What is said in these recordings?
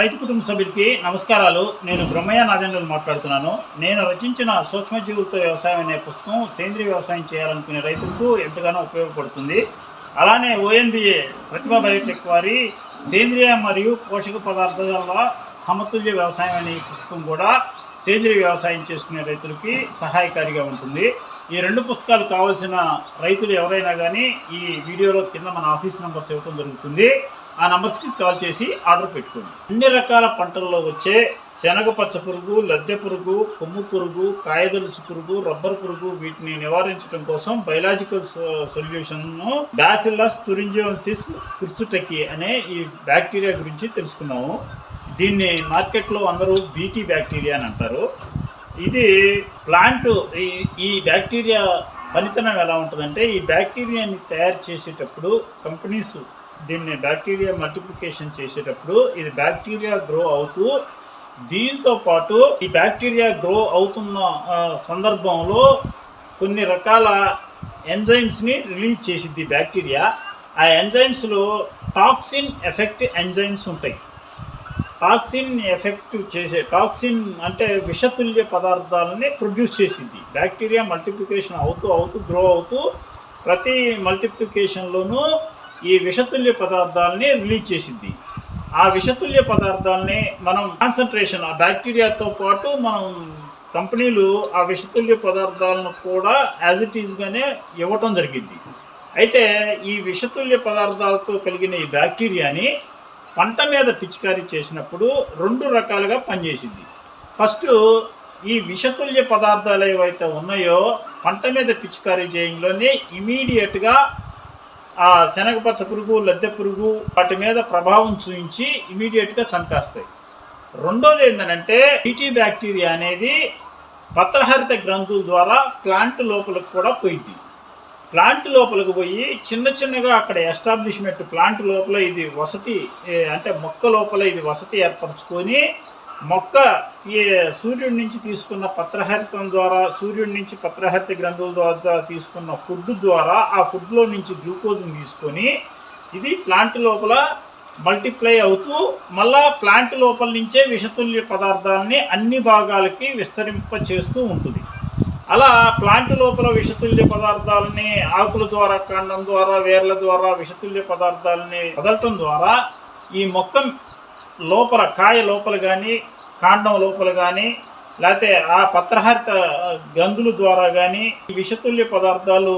రైతు కుటుంబ సభ్యులకి నమస్కారాలు. నేను బ్రహ్మయ్య నాదేంద్రులు మాట్లాడుతున్నాను. నేను రచించిన సూక్ష్మజీవులతో వ్యవసాయం అనే పుస్తకం సేంద్రీయ వ్యవసాయం చేయాలనుకునే రైతులకు ఎంతగానో ఉపయోగపడుతుంది. అలానే ఓఎన్బిఏ ప్రతిభా బయోటెక్ వారి సేంద్రియ మరియు పోషక పదార్థాల సమతుల్య వ్యవసాయం అనే పుస్తకం కూడా సేంద్రియ వ్యవసాయం చేసుకునే రైతులకి సహాయకారిగా ఉంటుంది. ఈ రెండు పుస్తకాలు కావాల్సిన రైతులు ఎవరైనా కానీ ఈ వీడియోలో కింద మన ఆఫీస్ నెంబర్స్ ఇవ్వడం జరుగుతుంది. ఆ నంబర్స్కి కాల్ చేసి ఆర్డర్ పెట్టుకోండి. అన్ని రకాల పంటల్లో వచ్చే శనగ పచ్చ పురుగు లద్దె పురుగు కొమ్ము పురుగు కాయదలుచు పురుగు రబ్బర్ పురుగు వీటిని నివారించడం కోసం బయలాజికల్ సొల్యూషన్ను బ్యాసిల్లస్ తురింజియోన్సిస్ కుర్సుటకి అనే ఈ బ్యాక్టీరియా గురించి తెలుసుకున్నాము. దీన్ని మార్కెట్లో అందరూ బీటీ బ్యాక్టీరియా అని అంటారు. ఇది ప్లాంట్ ఈ ఈ బ్యాక్టీరియా పనితనం ఎలా ఉంటుందంటే ఈ బ్యాక్టీరియాని తయారు చేసేటప్పుడు కంపెనీస్ దీన్ని బ్యాక్టీరియా మల్టిప్లికేషన్ చేసేటప్పుడు ఇది బ్యాక్టీరియా గ్రో అవుతూ దీంతో పాటు ఈ బ్యాక్టీరియా గ్రో అవుతున్న సందర్భంలో కొన్ని రకాల ఎంజైమ్స్ని రిలీజ్ చేసిద్ది బ్యాక్టీరియా. ఆ ఎంజైమ్స్లో టాక్సిన్ ఎఫెక్ట్ ఎంజైమ్స్ ఉంటాయి. టాక్సిన్ ఎఫెక్ట్ చేసే టాక్సిన్ అంటే విషతుల్య పదార్థాలని ప్రొడ్యూస్ చేసింది. బ్యాక్టీరియా మల్టిప్లికేషన్ అవుతూ అవుతూ గ్రో అవుతూ ప్రతి మల్టిప్లికేషన్లోనూ ఈ విషతుల్య పదార్థాలని రిలీజ్ చేసింది. ఆ విషతుల్య పదార్థాలని మనం కాన్సన్ట్రేషన్ ఆ బ్యాక్టీరియాతో పాటు మనం కంపెనీలు ఆ విషతుల్య పదార్థాలను కూడా యాజ్ ఇట్ ఈజ్గానే ఇవ్వటం జరిగింది. అయితే ఈ విషతుల్య పదార్థాలతో కలిగిన ఈ బ్యాక్టీరియాని పంట మీద పిచికారీ చేసినప్పుడు రెండు రకాలుగా పనిచేసింది. ఫస్ట్ ఈ విషతుల్య పదార్థాలు ఏవైతే ఉన్నాయో పంట మీద పిచికారీ చేయంలోనే ఇమీడియట్గా ఆ శనగపచ్చ పురుగు లద్దె పురుగు వాటి మీద ప్రభావం చూపించి ఇమీడియట్గా చంపేస్తాయి. రెండోది ఏంటంటే బీటీ బ్యాక్టీరియా అనేది పత్రహరిత గ్రంథుల ద్వారా ప్లాంట్ లోపలికి కూడా పోయింది. ప్లాంట్ లోపలికి పోయి చిన్న చిన్నగా అక్కడ ఎస్టాబ్లిష్మెంట్ ప్లాంట్ లోపల ఇది వసతి అంటే మొక్క లోపల ఇది వసతి ఏర్పరచుకొని మొక్క సూర్యుడి నుంచి తీసుకున్న పత్రహరితం ద్వారా సూర్యుడి నుంచి పత్రహరిత గ్రంథుల ద్వారా తీసుకున్న ఫుడ్ ద్వారా ఆ ఫుడ్లో నుంచి గ్లూకోజ్ని తీసుకొని ఇది ప్లాంట్ లోపల మల్టిప్లై అవుతూ మళ్ళా ప్లాంట్ లోపల నుంచే విషతుల్య పదార్థాలని అన్ని భాగాలకి విస్తరింప చేస్తూ ఉంటుంది. అలా ప్లాంట్ లోపల విషతుల్య పదార్థాలని ఆకుల ద్వారా కాండం ద్వారా వేర్ల ద్వారా విషతుల్య పదార్థాలని వదలటం ద్వారా ఈ మొక్క లోపల కాయ లోపల కానీ కాండం లోపల కానీ లేకపోతే ఆ పత్రహరిత గ్రంథుల ద్వారా కానీ ఈ విషతుల్య పదార్థాలు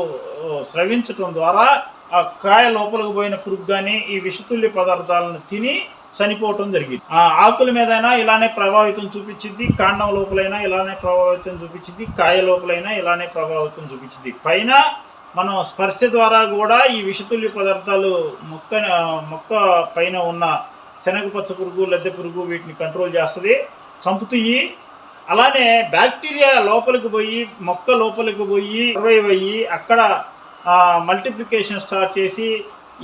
స్రవించటం ద్వారా ఆ కాయ లోపలికి పోయిన పురుగు కానీ ఈ విషతుల్య పదార్థాలను తిని చనిపోవటం జరిగింది. ఆ ఆకుల మీదైనా ఇలానే ప్రభావితం చూపించింది కాండం లోపలైనా ఇలానే ప్రభావితం చూపించింది కాయ లోపలైనా ఇలానే ప్రభావితం చూపించింది. పైన మనం స్పర్శ ద్వారా కూడా ఈ విషతుల్య పదార్థాలు మొక్క మొక్క పైన ఉన్న శనగ పచ్చ పురుగు లద్దె పురుగు వీటిని కంట్రోల్ చేస్తుంది. చంపుతాయి అలానే బ్యాక్టీరియా లోపలికి పోయి మొక్క లోపలికి పోయి సర్వైవ్ అయ్యి అక్కడ మల్టిప్లికేషన్ స్టార్ట్ చేసి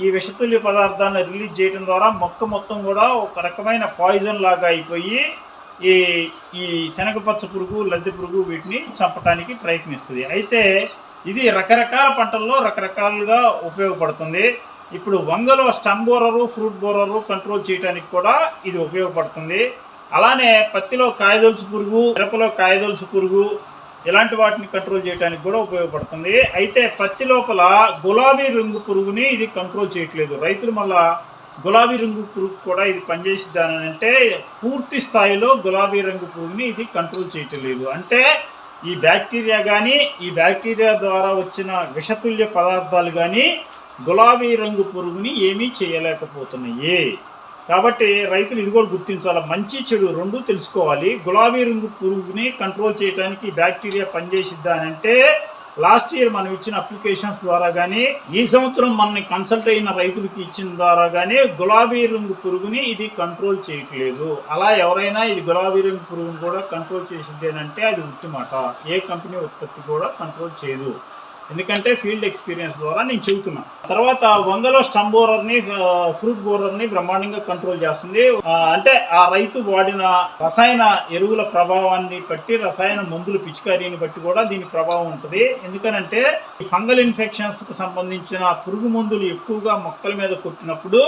ఈ విషతుల్య పదార్థాన్ని రిలీజ్ చేయడం ద్వారా మొక్క మొత్తం కూడా ఒక రకమైన పాయిజన్ లాగా అయిపోయి ఈ ఈ శనగపచ్చ పురుగు లద్దె పురుగు వీటిని చంపడానికి ప్రయత్నిస్తుంది. అయితే ఇది రకరకాల పంటల్లో రకరకాలుగా ఉపయోగపడుతుంది. ఇప్పుడు వంగలో స్టమ్ బోరరు ఫ్రూట్ బోరరు కంట్రోల్ చేయడానికి కూడా ఇది ఉపయోగపడుతుంది. అలానే పత్తిలో కాయదొలుచు పురుగు మిరపలో కాయదొలుచు పురుగు ఇలాంటి వాటిని కంట్రోల్ చేయడానికి కూడా ఉపయోగపడుతుంది. అయితే పత్తి లోపల గులాబీ రంగు పురుగుని ఇది కంట్రోల్ చేయట్లేదు. రైతులు మళ్ళా గులాబీ రంగు పురుగు కూడా ఇది పనిచేసిద్దానని అంటే పూర్తి స్థాయిలో గులాబీ రంగు పురుగుని ఇది కంట్రోల్ చేయటం లేదు అంటే ఈ బ్యాక్టీరియా కానీ ఈ బ్యాక్టీరియా ద్వారా వచ్చిన విషతుల్య పదార్థాలు కానీ గులాబీ రంగు పురుగుని ఏమీ చేయలేకపోతున్నాయి. కాబట్టి రైతులు ఇది కూడా గుర్తించాలి. మంచి చెడు రెండు తెలుసుకోవాలి. గులాబీ రంగు పురుగుని కంట్రోల్ చేయడానికి బ్యాక్టీరియా పనిచేసిద్దా అని అంటే లాస్ట్ ఇయర్ మనం ఇచ్చిన అప్లికేషన్స్ ద్వారా కానీ ఈ సంవత్సరం మనని కన్సల్ట్ అయిన రైతులకి ఇచ్చిన ద్వారా కానీ గులాబీ రంగు పురుగుని ఇది కంట్రోల్ చేయట్లేదు. అలా ఎవరైనా ఇది గులాబీ రంగు పురుగుని కూడా కంట్రోల్ చేసిద్ది అంటే అది ఉట్టి మాట ఏ కంపెనీ ఉత్పత్తి కూడా కంట్రోల్ చేయదు. ఎందుకంటే ఫీల్డ్ ఎక్స్పీరియన్స్ ద్వారా నేను చెబుతున్నా. తర్వాత వంగలో స్టమ్ బోరర్ని ఫ్రూట్ బోరర్ని బ్రహ్మాండంగా కంట్రోల్ చేస్తుంది. అంటే ఆ రైతు వాడిన రసాయన ఎరువుల ప్రభావాన్ని బట్టి రసాయన మందులు పిచికారీని బట్టి కూడా దీని ప్రభావం ఉంటుంది. ఎందుకనంటే ఈ ఫంగల్ ఇన్ఫెక్షన్స్కు సంబంధించిన పురుగు మందులు ఎక్కువగా మొక్కల మీద కొట్టినప్పుడు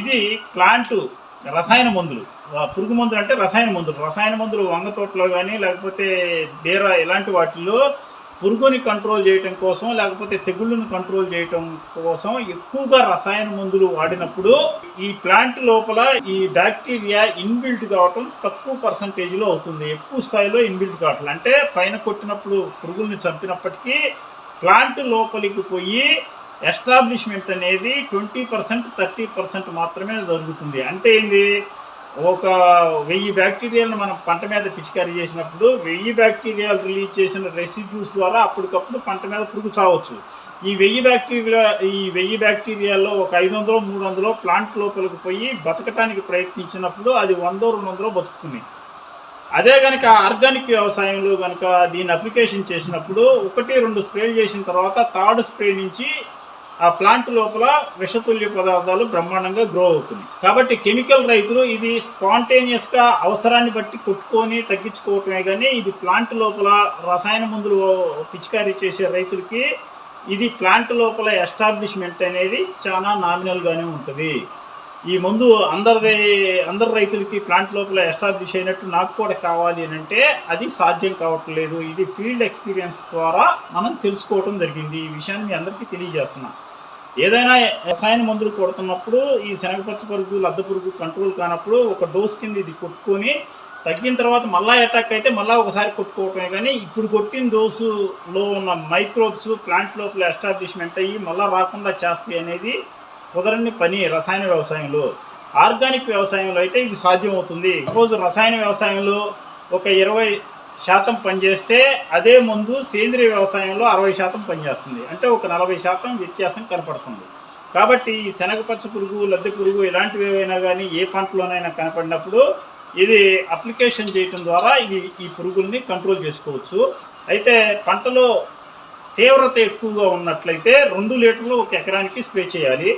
ఇది ప్లాంట్ రసాయన మందులు. పురుగు మందులు అంటే రసాయన మందులు. రసాయన మందులు వంగ తోటలో కానీ లేకపోతే బీర ఇలాంటి వాటిల్లో పురుగుని కంట్రోల్ చేయటం కోసం లేకపోతే తెగుళ్ళను కంట్రోల్ చేయటం కోసం ఎక్కువగా రసాయన మందులు వాడినప్పుడు ఈ ప్లాంట్ లోపల ఈ బ్యాక్టీరియా ఇన్బిల్ట్ కావటం తక్కువ పర్సంటేజ్లో అవుతుంది. ఎక్కువ స్థాయిలో ఇన్బిల్ట్ కావట్లేదు అంటే పైన కొట్టినప్పుడు పురుగుల్ని చంపినప్పటికీ ప్లాంట్ లోపలికి పోయి ఎస్టాబ్లిష్మెంట్ అనేది ట్వంటీ పర్సెంట్ థర్టీ పర్సెంట్ మాత్రమే జరుగుతుంది. అంటే ఏంది? ఒక వెయ్యి బ్యాక్టీరియాలను మనం పంట మీద పిచికారీ చేసినప్పుడు వెయ్యి బ్యాక్టీరియాలు రిలీజ్ చేసిన రెసిడ్యూస్ ద్వారా అప్పటికప్పుడు పంట మీద పురుగు చావచ్చు. ఈ వెయ్యి బ్యాక్టీరియా ఈ వెయ్యి బ్యాక్టీరియాల్లో ఒక ఐదు వందలు మూడు వందలు ప్లాంట్ లోపలికి పోయి బతకటానికి ప్రయత్నించినప్పుడు అది వందో రెండు వందలో బతుకుతుంది. అదే కనుక ఆర్గానిక్ వ్యవసాయంలో కనుక దీన్ని అప్లికేషన్ చేసినప్పుడు ఒకటి రెండు స్ప్రేలు చేసిన తర్వాత థర్డ్ స్ప్రే నుంచి ఆ ప్లాంట్ లోపల విషతుల్య పదార్థాలు బ్రహ్మాండంగా గ్రో అవుతుంది కాబట్టి కెమికల్ రైతులు ఇది స్పాంటేనియస్గా అవసరాన్ని బట్టి కొట్టుకొని తగ్గించుకోవటమే కానీ ఇది ప్లాంట్ లోపల రసాయన మందులు పిచికారీ చేసే రైతులకి ఇది ప్లాంట్ లోపల ఎస్టాబ్లిష్మెంట్ అనేది చాలా నామినల్గానే ఉంటుంది. ఈ మందు అందరిది అందరి రైతులకి ప్లాంట్ లోపల ఎస్టాబ్లిష్ అయినట్టు నాకు కూడా కావాలి అని అంటే అది సాధ్యం కావట్లేదు. ఇది ఫీల్డ్ ఎక్స్పీరియన్స్ ద్వారా మనం తెలుసుకోవడం జరిగింది. ఈ విషయాన్ని మీ అందరికీ తెలియజేస్తున్నాను ఏదైనా రసాయన మందులు కొడుతున్నప్పుడు ఈ శనగపచ్చ పురుగు లద్ద పురుగు కంట్రోల్ కానప్పుడు ఒక డోస్ కింద ఇది కొట్టుకొని తగ్గిన తర్వాత మళ్ళా అటాక్ అయితే మళ్ళీ ఒకసారి కొట్టుకోవటమే కానీ ఇప్పుడు కొట్టిన డోసులో ఉన్న మైక్రోబ్స్ ప్లాంట్ లోపల ఎస్టాబ్లిష్మెంట్ అయ్యి మళ్ళీ రాకుండా చేస్తాయి అనేది కుదరని పని రసాయన వ్యవసాయంలో. ఆర్గానిక్ వ్యవసాయంలో అయితే ఇది సాధ్యమవుతుంది. రోజు రసాయన వ్యవసాయంలో ఒక ఇరవై శాతం పనిచేస్తే అదే ముందు సేంద్రియ వ్యవసాయంలో అరవై శాతం పనిచేస్తుంది. అంటే ఒక నలభై శాతం వ్యత్యాసం కనపడుతుంది. కాబట్టి ఈ శనగ పచ్చ పురుగు లద్దె పురుగు ఇలాంటివి ఏవైనా కానీ ఏ పంటలోనైనా కనపడినప్పుడు ఇది అప్లికేషన్ చేయటం ద్వారా ఈ ఈ పురుగుల్ని కంట్రోల్ చేసుకోవచ్చు. అయితే పంటలో తీవ్రత ఎక్కువగా ఉన్నట్లయితే రెండు లీటర్లు ఒక ఎకరానికి స్ప్రే చేయాలి.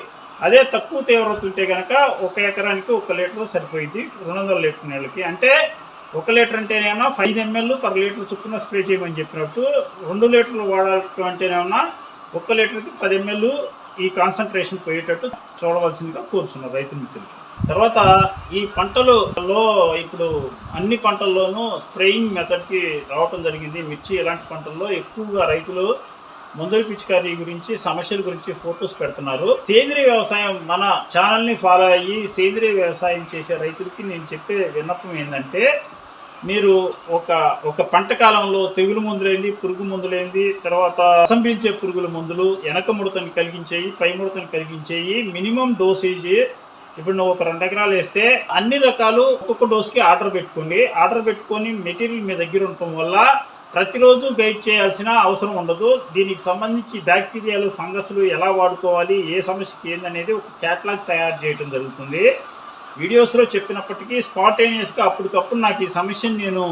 అదే తక్కువ తీవ్రత ఉంటే కనుక ఒక ఎకరానికి ఒక లీటర్ సరిపోయింది రెండు వందల లీటర్ నీళ్ళకి. అంటే ఒక లీటర్ అంటేనేమన్నా ఫైవ్ ఎంఎల్ పర్ లీటర్ చొప్పున స్ప్రే చేయమని చెప్పినట్టు రెండు లీటర్లు వాడాలి అంటేనేమన్నా ఒక్క లీటర్కి పది ఎంఎల్ ఈ కాన్సన్ట్రేషన్ పోయేటట్టు చూడవలసిందిగా కోరుచున్నారు రైతు మిత్రులు. తర్వాత ఈ పంటలలో ఇప్పుడు అన్ని పంటల్లోనూ స్ప్రేయింగ్ మెథడ్కి రావటం జరిగింది. మిర్చి ఇలాంటి పంటల్లో ఎక్కువగా రైతులు మందుల పిచికారీ గురించి సమస్యల గురించి ఫొటోస్ పెడుతున్నారు. సేంద్రియ వ్యవసాయం మన ఛానల్ని ఫాలో అయ్యి సేంద్రియ వ్యవసాయం చేసే రైతులకి నేను చెప్పే విన్నపం ఏంటంటే మీరు ఒక ఒక పంట కాలంలో తెగులు మందులేంది పురుగు మందులేంది తర్వాత అసంబించే పురుగుల మందులు వెనక ముడతని కలిగించేయి పై ముడతని కలిగించేయి మినిమం డోసేజ్. ఇప్పుడు నువ్వు ఒక రెండు ఎకరాలు వేస్తే అన్ని రకాలు ఒక్కొక్క డోస్కి ఆర్డర్ పెట్టుకోండి. ఆర్డర్ పెట్టుకొని మెటీరియల్ మీ దగ్గర ఉండటం వల్ల ప్రతిరోజు గైడ్ చేయాల్సిన అవసరం ఉండదు. దీనికి సంబంధించి బ్యాక్టీరియాలు ఫంగస్లు ఎలా వాడుకోవాలి ఏ సమస్యకి ఏందనేది ఒక క్యాట్లాగ్ తయారు చేయడం జరుగుతుంది. వీడియోస్లో చెప్పినప్పటికీ స్పాటేనియస్గా అప్పటికప్పుడు నాకు ఈ సమస్యను నేను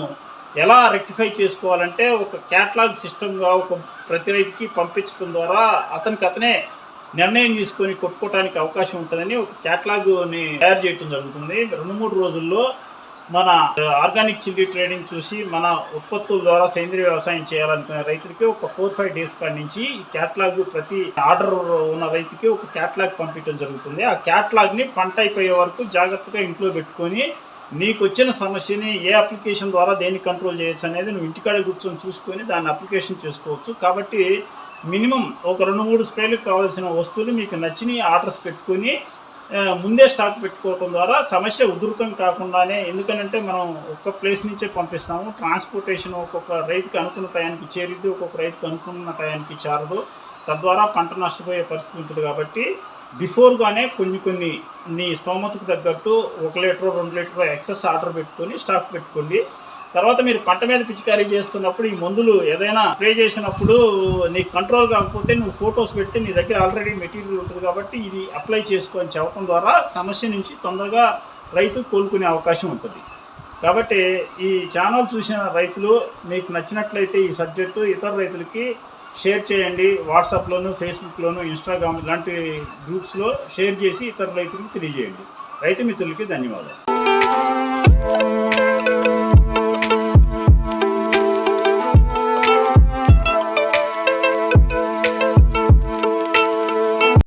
ఎలా రెక్టిఫై చేసుకోవాలంటే ఒక క్యాటలాగ్ సిస్టమ్గా ఒక ప్రతి రైతుకి పంపించడం ద్వారా అతనికి అతనే నిర్ణయం తీసుకొని కొట్టుకోవడానికి అవకాశం ఉంటుందని ఒక క్యాటలాగ్ని తయారు చేయడం జరుగుతుంది. రెండు మూడు రోజుల్లో మన ఆర్గానిక్ చిల్లీ ట్రేడింగ్ చూసి మన ఉత్పత్తుల ద్వారా సేంద్రియ వ్యవసాయం చేయాలనుకునే రైతులకి ఒక ఫోర్ ఫైవ్ డేస్ కాడి నుంచి క్యాట్లాగ్ ప్రతి ఆర్డర్ ఉన్న రైతుకి ఒక క్యాట్లాగ్ పంపించడం జరుగుతుంది. ఆ క్యాట్లాగ్ని పంట అయిపోయే వరకు జాగ్రత్తగా ఇంట్లో పెట్టుకొని నీకు వచ్చిన సమస్యని ఏ అప్లికేషన్ ద్వారా దేన్ని కంట్రోల్ చేయొచ్చు అనేది నువ్వు ఇంటికాడ కూర్చొని చూసుకొని దాన్ని అప్లికేషన్ చేసుకోవచ్చు. కాబట్టి మినిమం ఒక రెండు మూడు స్ప్రేలకు కావాల్సిన వస్తువులు మీకు నచ్చిన ఆర్డర్స్ పెట్టుకొని ముందే స్టాక్ పెట్టుకోవటం ద్వారా సమస్య ఉధృతం కాకుండానే ఎందుకనంటే మనం ఒక్క ప్లేస్ నుంచే పంపిస్తాము. ట్రాన్స్పోర్టేషన్ ఒక్కొక్క రైతుకి అనుకున్న టయానికి చేరిద్ది ఒక్కొక్క రైతుకి అనుకున్న టయానికి చేరదు. తద్వారా పంట నష్టపోయే పరిస్థితి ఉంటుంది కాబట్టి బిఫోర్గానే కొన్ని కొన్ని నీ స్తోమతకు తగ్గట్టు ఒక లీటర్ రెండు లీటర్ ఎక్సెస్ ఆర్డర్ పెట్టుకొని స్టాక్ పెట్టుకోండి. తర్వాత మీరు పంట మీద పిచికారీ చేస్తున్నప్పుడు ఈ మందులు ఏదైనా స్ప్రే చేసినప్పుడు నీకు కంట్రోల్ కాకపోతే నువ్వు ఫొటోస్ పెట్టి నీ దగ్గర ఆల్రెడీ మెటీరియల్ ఉంటుంది కాబట్టి ఇది అప్లై చేసుకొని చెప్పడం ద్వారా సమస్య నుంచి తొందరగా రైతు కోలుకునే అవకాశం ఉంటుంది. కాబట్టి ఈ ఛానల్ చూసిన రైతులు మీకు నచ్చినట్లయితే ఈ సబ్జెక్టు ఇతర రైతులకి షేర్ చేయండి. వాట్సాప్లోను ఫేస్బుక్లోను ఇన్స్టాగ్రామ్ ఇలాంటి గ్రూప్స్లో షేర్ చేసి ఇతర రైతులకు తెలియజేయండి. రైతు మిత్రులకి ధన్యవాదాలు.